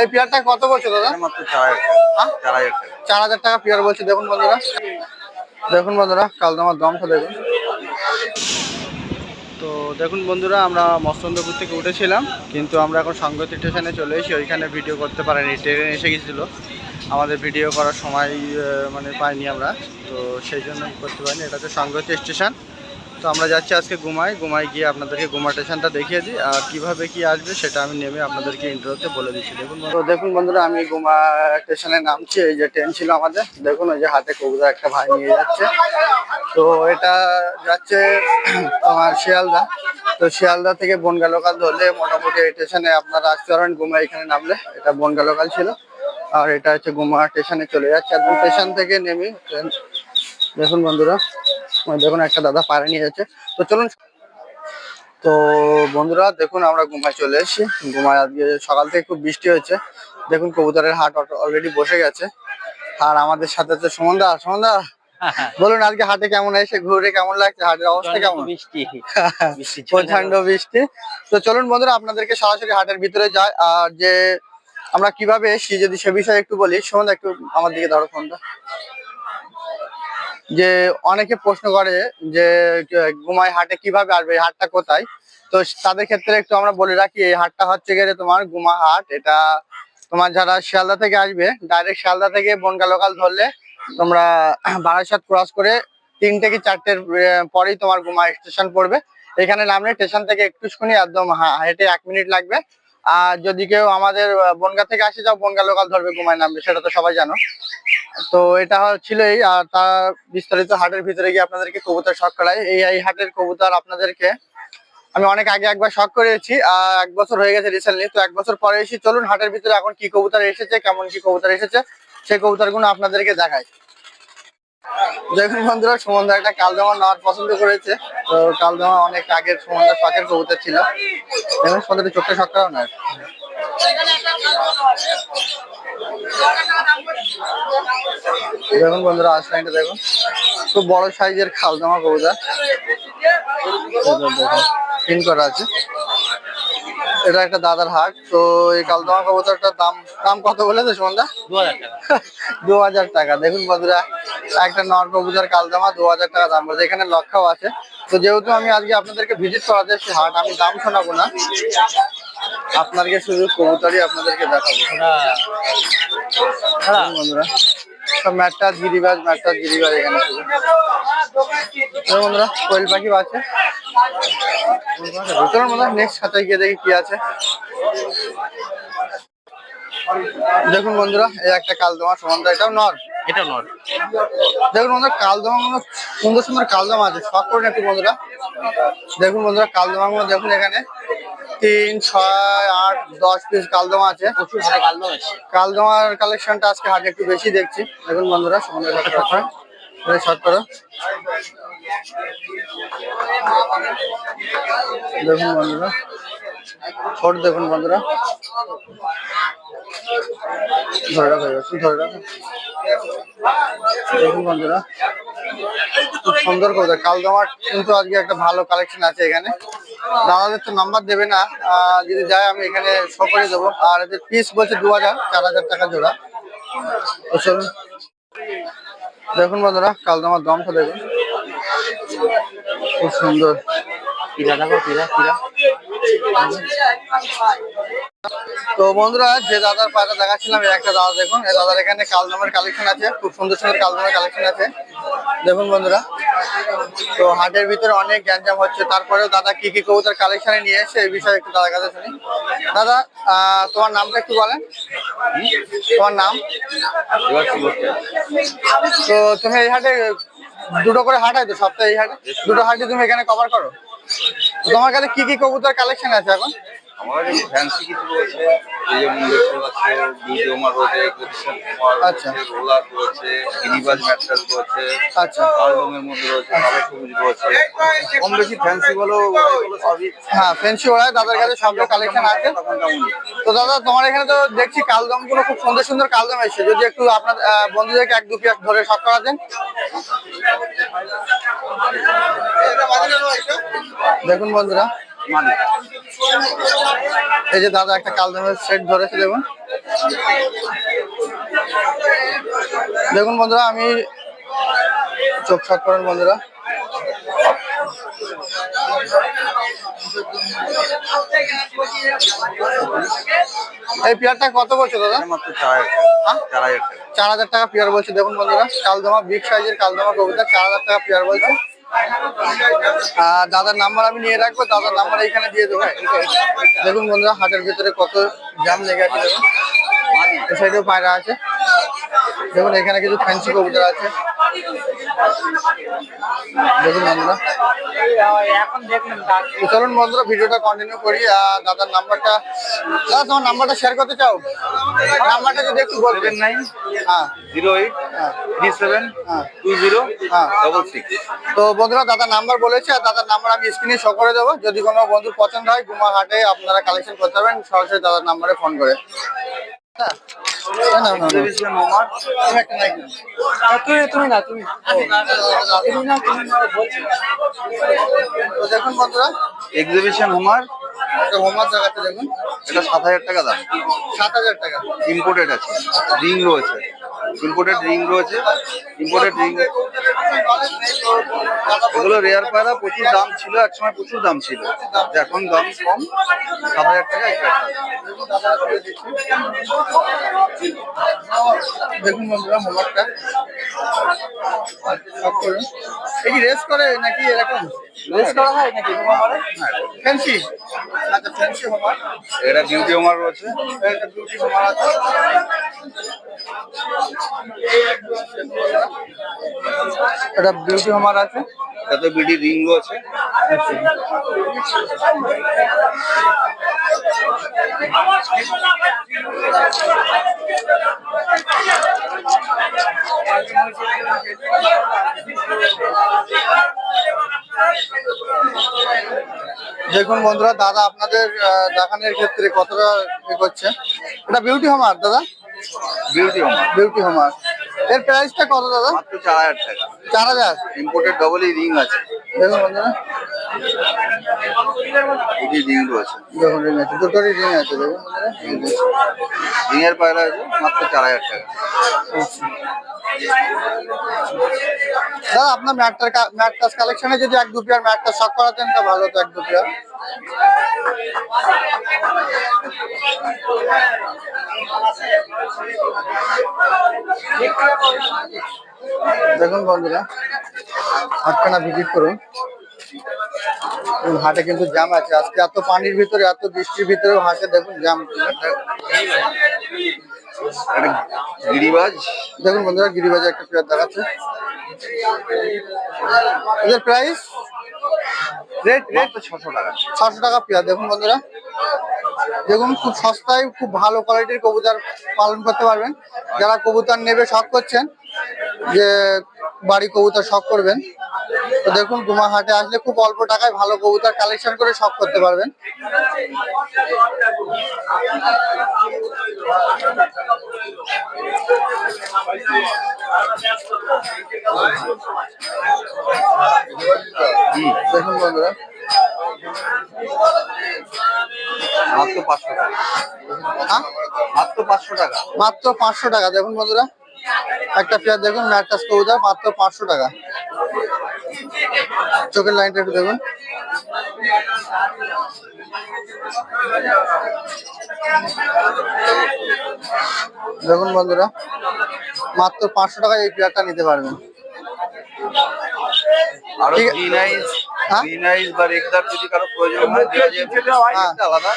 এই পেয়ারটা কত বলছো দাদা? মাত্র চার হাজার হ্যাঁ? চার হাজার টাকা। চার হাজার টাকা পেয়ার বলছে দেখুন বন্ধুরা। দেখুন বন্ধুরা কালদামার দামটা দেখুন। তো দেখুন বন্ধুরা আমরা মস্তন্দপুর থেকে উঠেছিলাম কিন্তু আমরা এখন সংগতি স্টেশনে চলে এসেছি। ওইখানে ভিডিও করতে পারিনি ট্রেনে এসে গেছিল। আমাদের ভিডিও করার সময় মানে পাইনি আমরা তো সেই জন্য করতে পারিনি। এটা হচ্ছে সংগতি স্টেশন। তো আমরা যাচ্ছি আজকে ঘুমাই ঘুমাই গিয়ে আপনাদেরকে ঘুমা স্টেশনটা দেখিয়ে দিই, আর কীভাবে কি আসবে সেটা আমি নেমে আপনাদেরকে ইন্টারভিউতে বলে দিচ্ছি। দেখুন তো দেখুন বন্ধুরা, আমি ঘুমা স্টেশনে নামছি, এই যে ট্রেন ছিল আমাদের। দেখুন ওই যে হাতে কবুতর একটা ভাই নিয়ে যাচ্ছে। তো এটা যাচ্ছে তোমার শিয়ালদা। তো শিয়ালদা থেকে বনগা লোকাল ধরলে মোটামুটি এই স্টেশনে আপনারা আসতে পারবেন গুমা এখানে নামলে। এটা বনগা লোকাল ছিল। আর এটা হচ্ছে গুমা স্টেশনে চলে যাচ্ছে। একদম স্টেশন থেকে নেমে ট্রেন দেখুন বন্ধুরা দেখুন একটা দাদা পাড়ে নিয়ে যাচ্ছে। তো চলুন তো বন্ধুরা দেখুন আমরা গুমায় চলে এসেছি। গুমায় আজকে সকাল থেকে খুব বৃষ্টি হয়েছে। দেখুন কবুতরের হাট অলরেডি বসে গেছে। আর আমাদের সাথে আছে সুমনদা। সুমনদা বলুন আজকে হাটে কেমন এসে ঘুরে কেমন লাগছে? হাটের অবস্থা কেমন? বৃষ্টি। বৃষ্টি প্রচণ্ড বৃষ্টি। তো চলুন বন্ধুরা আপনাদেরকে সরাসরি হাটের ভিতরে যায় আর যে আমরা কীভাবে এসেছি যদি সে বিষয়ে একটু বলি। সুমনদা একটু আমার দিকে ধরো ফোনটা। যে অনেকে প্রশ্ন করে যে গুমাই হাটে কীভাবে আসবে, এই হাটটা কোথায়? তো তাদের ক্ষেত্রে একটু আমরা বলে রাখি, এই হাটটা হচ্ছে গেলে তোমার গুমা হাট, এটা তোমার যারা শিয়ালদা থেকে আসবে ডাইরেক্ট শিয়ালদা থেকে বনগা লোকাল ধরলে তোমরা বারাসাত ক্রস করে তিনটে কি চারটের পরেই তোমার গুমা স্টেশন পড়বে। এখানে নামলে স্টেশন থেকে একটুখানি একদম হেঁটে এক মিনিট লাগবে। আর যদি কেউ আমাদের বনগা থেকে আসে, যাও বনগা লোকাল ধরবে গুমায় নামবে, সেটা তো সবাই জানো। তো এটা ছিলই আর তার বিস্তারিত হাটের ভিতরে গিয়ে আপনাদেরকে কবুতর শখ করাই। এই এই হাটের কবুতর আপনাদেরকে আমি অনেক আগে একবার শখ করেছি আহ, এক বছর হয়ে গেছে রিসেন্টলি তো এক বছর পরে এসে চলুন হাটের ভিতরে এখন কি কবুতর এসেছে কেমন কি কবুতর এসেছে সেই কবুতরগুলো আপনাদেরকে দেখাই। দেখুন বন্ধুরা সুমন্দা একটা কালদামা নেওয়ার পছন্দ করেছে। তো কালদামা অনেক আগের সুমন্দা শখের কবুতর ছিল। দেখুন সুমন্দা চোখটা শখ করাও না। দেখুন বন্ধুরা আসলাইনটা দেখুন। খুব বড় সাইজের খালদামা কবুতর। পিন করা আছে। এটা একটা দাদার হাট। তো এই কালদমা কবুতরটার দাম দাম কত বলে সুমন্দা? দু হাজার টাকা। দেখুন বন্ধুরা একটা নর কবুতর কালদামা দু হাজার টাকা দাম বলছে। এখানে লক্ষাও আছে। তো যেহেতু আমি আজকে আপনাদেরকে ভিজিট করাতে এসেছি হাট আমি দাম শোনাবো না। আপনাদেরকে শুধু কবুতরই আপনাদেরকে দেখাবো। দেখুন বন্ধুরা। সব ম্যাটটা গিরিবাজ ম্যাটটা গিরিবাজ এখানে বন্ধুরা কোয়েল পাখি আছে। চলুন বন্ধুরা নেক্সট খাতায় গিয়ে দেখি কি আছে। দেখুন বন্ধুরা এই একটা কালদমা সমান্তরা এটাও নর। এটা নট দেখুন বন্ধুরা কালদমা গুলো সুন্দর সুন্দর কালদমা আছে। শখ করুন একটু বন্ধুরা। দেখুন বন্ধুরা কালদমা গুলো দেখুন এখানে। তিন ছয় আট দশ পিস কালদমা আছে। কালদমার কালেকশনটা আজকে হাটে একটু বেশি দেখছি। দেখুন বন্ধুরা সুন্দর শর্ট করো। দেখুন বন্ধুরা। ছোট দেখুন বন্ধুরা। ধরে রাখো একটু ধরে রাখো। দেখুন বন্ধুরা। খুব সুন্দর করে কালদমার কিন্তু আজকে একটা ভালো কালেকশন আছে এখানে। দাদাদের তো নাম্বার দেবে না। আহ, যদি যায় আমি এখানে শো করে দেবো। আর এদের পিস বলছে দু হাজার চার হাজার টাকা জোড়া। চলুন। দেখুন বন্ধুরা কাল তোমার দমটা দেখুন। খুব সুন্দর। পিলা দেখো পিলা পিরা তো বন্ধুরা, যে দাদার পাটা দেখাচ্ছিলাম একটা দাদা দেখুন। এই দাদার এখানে কালদমের কালেকশন আছে, খুব সুন্দর সুন্দর কালদমের কালেকশন আছে। দেখুন বন্ধুরা, তো হাটের ভিতরে অনেক গ্যাঞ্জাম হচ্ছে। তারপরেও দাদা কি কি কবুতর কালেকশনে নিয়ে এসে এই বিষয়ে একটু দাদার কাছে শুনি। দাদা তোমার নামটা একটু বলেন। তোমার নাম? তো তুমি এই হাটে দুটো করে হাট হয় তো, সপ্তাহে এই হাটে? দুটো হাটে তুমি এখানে কভার করো তোমার কাছে কি কি কবুতর কালেকশন আছে এখন? আমার কাছে ফ্যান্সি কিছু রয়েছে এই যেমন দেখতে পাচ্ছ বিডিওমার রয়েছে গুলশান কুমার আচ্ছা। রয়েছে রয়েছে গিরিবাজ ম্যাট্রাস রয়েছে আচ্ছা। কালদমের মধ্যে রয়েছে কালো সবুজ রয়েছে। কম বেশি ফ্যান্সি বলো সবই। হ্যাঁ দাদার কাছে সব কালেকশন আছে। তো দাদা তোমার এখানে তো দেখছি কালদমগুলো খুব সুন্দর সুন্দর কালদম এসেছে। যদি একটু আপনার আহ, বন্ধুদেরকে এক দু পিস ধরে শখ করা দেন দেখুন বন্ধুরা। মানে এই যে দাদা একটা কাল কালদমের সেট ধরেছে দেখুন। দেখুন বন্ধুরা আমি চোখ শট করেন বন্ধুরা। এই পেয়ারটা কত বলছো দাদা? চার হাজার হ্যাঁ? চার হাজার টাকা পেয়ার বলছে। দেখুন বন্ধুরা কালদমা বিগ সাইজের কালদমা কবিতা চার হাজার টাকা পেয়ার বলছে। দাদার নাম্বার আমি নিয়ে রাখব, দাদার নাম্বার এইখানে দিয়ে দেবো। দেখুন বন্ধুরা, হাটের ভিতরে কত জ্যাম লেগে আছে, দেখুন। এই সাইডেও পায়রা আছে। দেখুন, এখানে কিছু ফ্যান্সি কবুতর আছে। দেখুন বন্ধুরা চলুন বন্ধুরা ভিডিওটা কন্টিনিউ করি আর দাদার নাম্বারটা দাদা তোমার নাম্বারটা শেয়ার করতে চাও? নাম্বারটা যদি একটু বলবেন নাইন হ্যাঁ। জিরো এইট হ্যাঁ। থ্রি সেভেন হ্যাঁ। টু জিরো হ্যাঁ। ডবল সিক্স তো বন্ধুরা দাদার নাম্বার বলেছে আর দাদার নাম্বার আমি স্ক্রিনে শো করে দেবো। যদি কোনো বন্ধুর পছন্দ হয় গুমা হাটে আপনারা কালেকশন করতে পারবেন সরাসরি দাদার নাম্বারে ফোন করে। হ্যাঁ। না, না। এক্সিবিশন হোমার তুমি একটা তুমি। না তুমি দেখুন বন্ধুরা এক্সিবিশন হোমার একটা দেখুন। এটা সাত হাজার টাকা দাম। সাত হাজার টাকা। ইম্পোর্টেড আছে। রিং রয়েছে। ইম্পোর্টেড রিং রয়েছে ইম্পোর্টেড রিং এগুলো রেয়ার পায়রা, প্রচুর দাম ছিল, একসময় প্রচুর দাম ছিল। এখন দাম কম, সাত হাজার টাকা একটা দেখুন বন্ধুরা এই কি রেস করে নাকি এরকম? রেস করা হয় নাকি হোমওয়ার্কে ফ্যান্সি আচ্ছা ফ্যান্সি হোমওয়ার্ক এটা বিউটি হোমার রয়েছে। এটা বিউটি হোমওয়ার্ক আছে। এটা বিউটি হোমওয়ার্ক আছে। এটাতে বিডি রিং আছে। দেখুন বন্ধুরা দাদা আপনাদের দেখানোর ক্ষেত্রে কতটা এ করছে? এটা বিউটি হোমার দাদা? বিউটি হোমার বিউটি হোমার এর প্রাইসটা কত দাদা? মাত্র চার হাজার টাকা। চার হাজার। ইম্পোর্টেড ডবলই রিং আছে। দেখুন বন্ধুরা। বিডি রিং রয়েছে। দেখুন রিং আছে। দুটোরই রিং আছে দেখুন বন্ধুরা। রিং এর পায়রা আছে মাত্র চার হাজার টাকা। দাদা, আপনার ম্যাটটার ম্যাট টাচ কালেকশনে যদি এক দু পেয়ার ম্যাটটা শখ করাতেন তা ভালো হতো এক দু পেয়ার। দেখুন বন্ধুরা হাটখানা ভিজিট করুন। হাটে কিন্তু জ্যাম আছে। আজকে এত পানির ভিতরে, এত বৃষ্টির ভিতরেও হাটে দেখুন জ্যাম। গিরিবাজ। দেখুন বন্ধুরা গিরিবাজে একটা পেয়ার দেখাচ্ছে। এদের প্রাইস রেট রেট ছশো টাকা। ছশো টাকা পেয়ার দেখুন বন্ধুরা। দেখুন খুব সস্তায় খুব ভালো কোয়ালিটির কবুতর পালন করতে পারবেন। যারা কবুতর নেবে শখ করছেন যে বাড়ি কবুতর শখ করবেন তো দেখুন গুমা হাটে আসলে খুব অল্প টাকায় ভালো কবুতর কালেকশন করে শখ করতে পারবেন। দেখুন বন্ধুরা। মাত্র পাঁচশো টাকা। হ্যাঁ? মাত্র পাঁচশো টাকা। মাত্র পাঁচশো টাকা দেখুন বন্ধুরা। একটা পেয়ার দেখুন ম্যাট্রাস কবুতর মাত্র পাঁচশো টাকা। চোখের লাইনটা একটু দেখুন। দেখুন বন্ধুরা মাত্র পাঁচশো টাকায় এই পেয়ারটা নিতে পারবেন। আরও। গ্রিন হ্যাঁ? গ্রিন আইস বা রেগদার যদি কারও প্রয়োজন হয় দেওয়া যাবে। আলাদা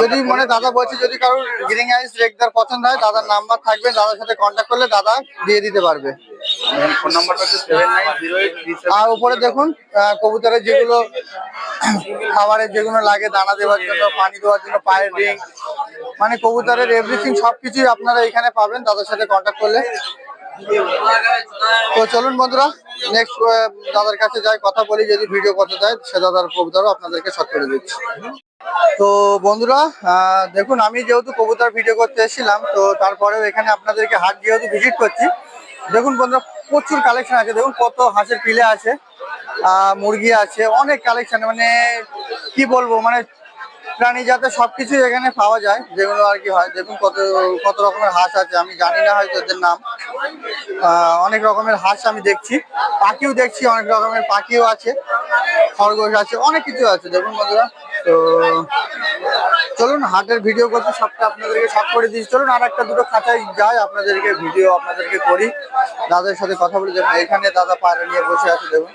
যদি মনে দাদা বলছে যদি কারোর গ্রিং আইস রেগদার পছন্দ হয় দাদার নাম্বার থাকবে দাদার সাথে কন্ট্যাক্ট করলে দাদা দিয়ে দিতে পারবে ফোন নাম্বারটা হচ্ছে সেভেন নাইন জিরো এইট আর উপরে দেখুন আহ, কবুতরের যেগুলো খাবারের যেগুলো লাগে দানা দেওয়ার জন্য পানি দেওয়ার জন্য পায়ের রিং মানে কবুতরের এভরিথিং সবকিছুই আপনারা এখানে পাবেন দাদার সাথে কন্ট্যাক্ট করলে তো চলুন বন্ধুরা নেক্সট দাদার কাছে যাই, কথা বলি, যদি ভিডিও করতে চায়, সে দাদার কবুতরও আপনাদেরকে শর্ট করে দিচ্ছি। তো বন্ধুরা দেখুন, আমি যেহেতু কবুতর ভিডিও করতে এসেছিলাম, তো তারপরেও এখানে আপনাদেরকে হাট যেহেতু ভিজিট করছি, দেখুন বন্ধুরা, প্রচুর কালেকশন আছে, দেখুন কত হাঁসের পিলে আছে মুরগি আছে, অনেক কালেকশন মানে কি বলব মানে প্রাণী জাতে সবকিছুই এখানে পাওয়া যায়, যেগুলো আর কি হয়। দেখুন কত কত রকমের হাঁস আছে, আমি জানি না হয়তো এদের নাম। অনেক রকমের হাঁস আমি দেখছি। পাখিও দেখছি, অনেক রকমের পাখিও আছে, খরগোশ আছে, অনেক কিছু আছে, দেখুন বন্ধুরা। তো, চলুন, হাটের ভিডিও করতে সবটা আপনাদেরকে সব করে দিচ্ছি চলুন, আর একটা দুটো খাঁচায় যাই, আপনাদেরকে ভিডিও আপনাদেরকে করি। দাদার সাথে কথা বলে, দেখুন, এখানে দাদা পায়রা নিয়ে বসে আছে, দেখুন।